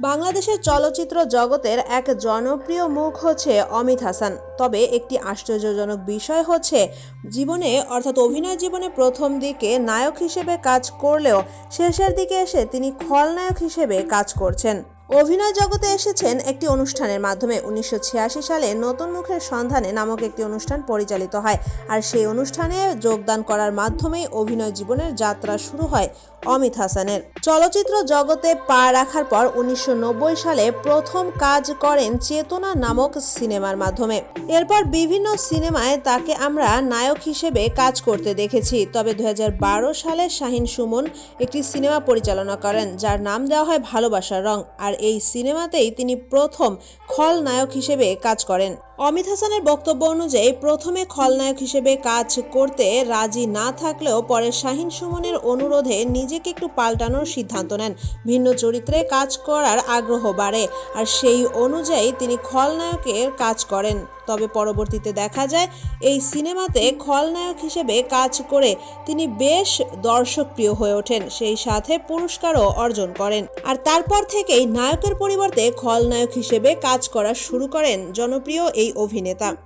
বাংলাদেশের চলচ্চিত্র জগতের এক জনপ্রিয় মুখ হচ্ছে অমিত হাসান। তবে একটি আশ্চর্যজনক বিষয় হচ্ছে, জীবনে, অর্থাৎ অভিনয় জীবনে প্রথম দিকে নায়ক হিসেবে কাজ করলেও শেষের দিকে এসে তিনি খলনায়ক হিসেবে কাজ করছেন। অভিনয় জগতে এসেছেন একটি অনুষ্ঠানের মাধ্যমে। উনিশশো ছিয়াশি সালে নতুন মুখের সন্ধানে নামক একটি অনুষ্ঠান পরিচালিত হয় আর সেই অনুষ্ঠানে যোগদান করার মাধ্যমেই অভিনয় জীবনের যাত্রা শুরু হয় অমিত হাসানের। চলচ্চিত্র জগতে পা রাখার পর উনিশশো নব্বই সালে প্রথম কাজ করেন চেতনা নামক সিনেমার মাধ্যমে। এরপর বিভিন্ন সিনেমায় তাকে আমরা নায়ক হিসেবে কাজ করতে দেখেছি। তবে দুই হাজার বারো সালে শাহিন সুমন একটি সিনেমা পরিচালনা করেন, যার নাম দেওয়া হয় ভালোবাসার রং। আর এই সিনেমাতেই তিনি প্রথম খলনায়ক হিসেবে কাজ করেন। অমিত হাসানের বক্তব্য অনুযায়ী প্রথমে খলনায়ক হিসেবে কাজ করতে রাজি না থাকলেও পরে শাহিন সুমনের অনুরোধে নিজেকে একটু পাল্টানোর সিদ্ধান্ত নেন। ভিন্ন চরিত্রে কাজ করার আগ্রহ বাড়ে আর সেই অনুযায়ী তিনি খলনায়কের কাজ করেন। তবে পরবর্তীতে দেখা যায়, এই সিনেমাতে খলনায়ক হিসেবে কাজ করে তিনি বেশ দর্শকপ্রিয় হয়ে ওঠেন, সেই সাথে পুরস্কারও অর্জন করেন। আর তারপর থেকেই নায়কের পরিবর্তে খলনায়ক হিসেবে কাজ করা শুরু করেন। জনপ্রিয় এই অভিনেতা।